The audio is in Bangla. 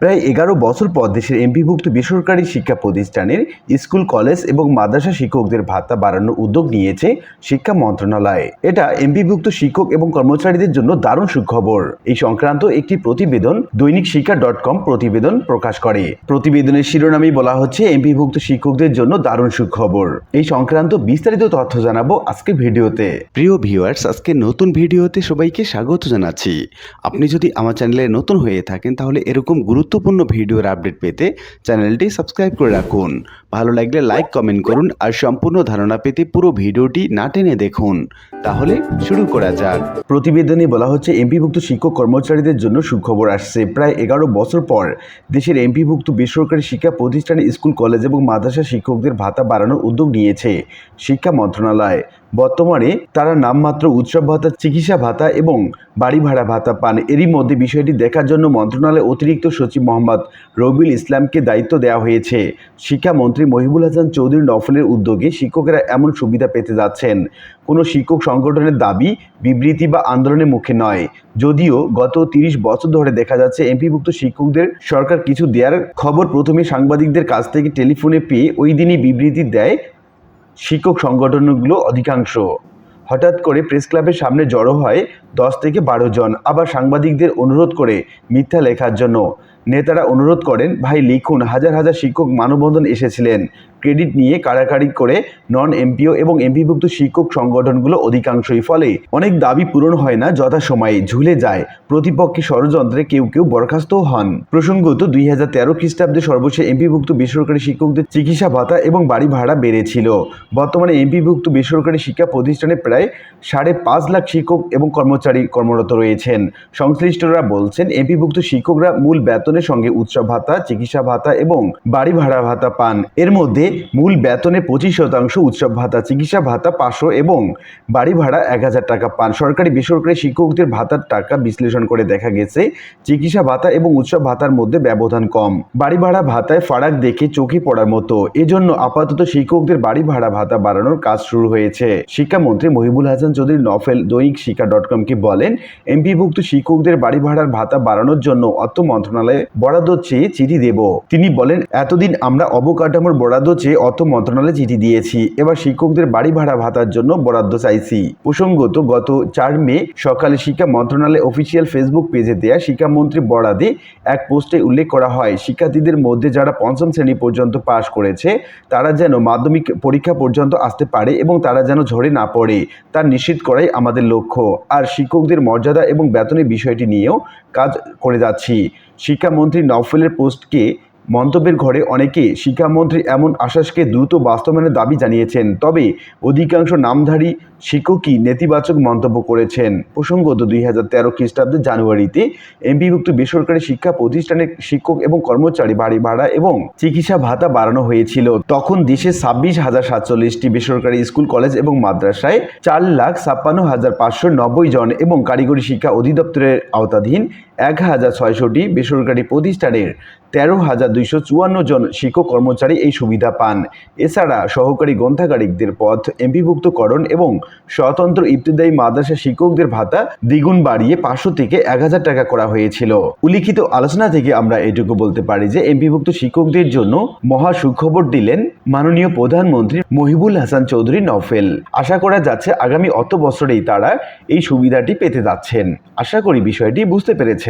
প্রায় এগারো বছর পর দেশের এমপিভুক্ত বেসরকারি শিক্ষা প্রতিষ্ঠানের স্কুল, কলেজ এবং মাদ্রাসা শিক্ষকদের ভাতা বাড়ানোর উদ্যোগ নিয়েছে শিক্ষা মন্ত্রণালয়। এটা এমপিভুক্ত শিক্ষক এবং কর্মচারীদের জন্য দারুণ সুখবর। এই সংক্রান্ত একটি প্রতিবেদন দৈনিক শিক্ষা ডট কম প্রতিবেদন প্রকাশ করে। প্রতিবেদনের শিরোনামেই বলা হচ্ছে, এমপিভুক্ত শিক্ষকদের জন্য দারুণ সুখবর। এই সংক্রান্ত বিস্তারিত তথ্য জানাব আজকে ভিডিওতে। প্রিয় ভিউয়ার্স, আজকে নতুন ভিডিওতে সবাইকে স্বাগত জানাচ্ছি। আপনি যদি আমার চ্যানেলে নতুন হয়ে থাকেন, তাহলে এরকম গুরুত্বপূর্ণ ভিডিওর আপডেট পেতে চ্যানেলটি সাবস্ক্রাইব করে রাখুন। ভালো লাগলে লাইক, কমেন্ট করুন আর সম্পূর্ণ ধারণা পেতে পুরো ভিডিওটি না টেনে দেখুন। তাহলে শুরু করা যাক। প্রতিবেদনে বলা হচ্ছে, এমপিভুক্ত শিক্ষক কর্মচারীদের জন্য সুখবর আসছে। প্রায় এগারো বছর পর দেশের এমপিভুক্ত বেসরকারি শিক্ষা প্রতিষ্ঠানে স্কুল, কলেজ এবং মাদ্রাসা শিক্ষকদের ভাতা বাড়ানোর উদ্যোগ নিয়েছে শিক্ষা মন্ত্রণালয়। বর্তমানে তারা নামমাত্র উৎসব ভাতা, চিকিৎসা ভাতা এবং বাড়ি ভাড়া ভাতা পান। এরই মধ্যে বিষয়টি দেখার জন্য মন্ত্রণালয়ের অতিরিক্ত সচিব মোহাম্মদ রবিউল ইসলামকে দায়িত্ব দেওয়া হয়েছে। শিক্ষামন্ত্রী মহিবুল হাসান চৌধুরী নফলের উদ্যোগে শিক্ষকেরা এমন সুবিধা পেতে যাচ্ছেন। কোনো শিক্ষক সংগঠনের দাবি বিবৃতি বা আন্দোলনের মুখে নয়। যদিও গত তিরিশ বছর ধরে দেখা যাচ্ছে, এমপিভুক্ত শিক্ষকদের সরকার কিছু দেওয়ার খবর প্রথমে সাংবাদিকদের কাছ থেকে টেলিফোনে পেয়ে ওই দিনই বিবৃতি দেয় শিক্ষক সংগঠনগুলো অধিকাংশ হঠাৎ করে প্রেস ক্লাবের সামনে জড়ো হয় দশ থেকে বারো জন। আবার সাংবাদিকদের অনুরোধ করে মিথ্যা লেখার জন্য। নেতারা অনুরোধ করেন, ভাই, লিখুন। হাজার হাজার শিক্ষক মানববন্ধন এসেছিলেন। ক্রেডিট নিয়ে কাড়াকাড়ি করে নন এমপিও এবং এমপিভুক্ত শিক্ষক সংগঠনগুলো অধিকাংশই ফলে। অনেক দাবি পূরণ হয় না, যথাসময়ে ঝুলে যায়। প্রতিপক্ষে ষড়যন্ত্রে কেউ কেউ বরখাস্তও হন। প্রসঙ্গত, দুই হাজার তেরো খ্রিস্টাব্দে সর্বশেষ এমপিভুক্ত বেসরকারি শিক্ষকদের চিকিৎসা ভাতা এবং বাড়ি ভাড়া বেড়েছিল। বর্তমানে এমপিভুক্ত বেসরকারি শিক্ষা প্রতিষ্ঠানে প্রায় সাড়ে পাঁচ লাখ শিক্ষক এবং কর্মচারী কর্মরত রয়েছেন। সংশ্লিষ্টরা বলছেন, এমপিভুক্ত শিক্ষকরা মূল বেতনের সঙ্গে উৎসব ভাতা, চিকিৎসা ভাতা এবং বাড়ি ভাড়া ভাতা পান। এর মধ্যে মূল বেতনে পঁচিশ শতাংশ উৎসব ভাতা, চিকিৎসা ভাতা পাঁচশো এবং বাড়ি ভাড়া এক হাজার টাকা পান। সরকারি বেসরকারি শিক্ষকদের ভাতার টাকা বিশ্লেষণ করে দেখা গেছে, চিকিৎসা ভাতা এবং উৎসব ভাতার মধ্যে ব্যবধান কম। বাড়ি ভাড়া ভাতায় ফারাক দেখে চোখে পড়ার মতো। এজন্য আপাতত শিক্ষকদের বাড়ি ভাড়া ভাতা বাড়ানোর কাজ শুরু হয়েছে। শিক্ষামন্ত্রী মহিবুল হাসান চৌধুরী নফেল দৈনিক শিক্ষা ডট কমকে বলেন, এমপিভুক্ত শিক্ষকদের বাড়ি ভাড়ার ভাতা বাড়ানোর জন্য অর্থ মন্ত্রণালয়ে বরাদ্দ চেয়ে চিঠি দেব। তিনি বলেন, এতদিন আমরা অবকাঠামোর বরাদ্দ চেয়ে অর্থ মন্ত্রণালয়ে চিঠি দিয়েছি। এবার শিক্ষকদের বাড়ি ভাড়া ভাতার জন্য বরাদ্দ চাইছি। প্রসঙ্গত, গত চার মে সকালে শিক্ষা মন্ত্রণালয় অফিসিয়াল ফেসবুক পেজে দেয়া শিক্ষামন্ত্রী বরাদে এক পোস্টে উল্লেখ করা হয়, শিক্ষার্থীদের মধ্যে যারা পঞ্চম শ্রেণি পর্যন্ত পাশ করেছে, তারা যেন মাধ্যমিক পরীক্ষা পর্যন্ত আসতে পারে এবং তারা যেন ঝরে না পড়ে। তা নিশ্চিত করাই আমাদের লক্ষ্য। আর শিক্ষকদের মর্যাদা এবং বেতনের বিষয়টি নিয়েও কাজ করে যাচ্ছি। শিক্ষামন্ত্রী নফলের পোস্টকে মন্তব্যের ঘরে অনেকে শিক্ষামন্ত্রী এমন আশ্বাসকে দ্রুত বাস্তবায়নের দাবি জানিয়েছেন, তবে অধিকাংশ নামধারী শিক্ষকই নেতিবাচক মন্তব্য করেছেন। প্রসঙ্গত দুই হাজার তেরো খ্রিস্টাব্দের জানুয়ারিতে এমপিভুক্ত বেসরকারি শিক্ষা প্রতিষ্ঠানের শিক্ষক এবং কর্মচারী বাড়ি ভাড়া এবং চিকিৎসা ভাতা বাড়ানো হয়েছিল। তখন দেশে ছাব্বিশ হাজার সাতচল্লিশটি বেসরকারি স্কুল, কলেজ এবং মাদ্রাসায় চার লাখ ছাপ্পান্ন হাজার পাঁচশো নব্বই জন এবং কারিগরি শিক্ষা অধিদপ্তরের আওতাধীন এক হাজার ছয়শটি বেসরকারি প্রতিষ্ঠানের তেরো হাজার দুইশো চুয়ান্ন জন শিক্ষক কর্মচারী এই সুবিধা পান। এছাড়া সহকারী গ্রন্থাগারিকদের পদ এমপিভুক্তকরণ এবং স্বতন্ত্র ইবতদায়ী মাদ্রাসা শিক্ষকদের ভাতা দ্বিগুণ বাড়িয়ে পাঁচশো থেকে এক হাজার টাকা করা হয়েছিল। উল্লিখিত আলোচনা থেকে আমরা এটুকু বলতে পারি যে এমপিভুক্ত শিক্ষকদের জন্য মহা সুখবর দিলেন মাননীয় প্রধানমন্ত্রী মহিবুল হাসান চৌধুরী নফেল। আশা করা যাচ্ছে আগামী অত বছরেই তারা এই সুবিধাটি পেতে যাচ্ছেন। আশা করি বিষয়টি বুঝতে পেরেছেন।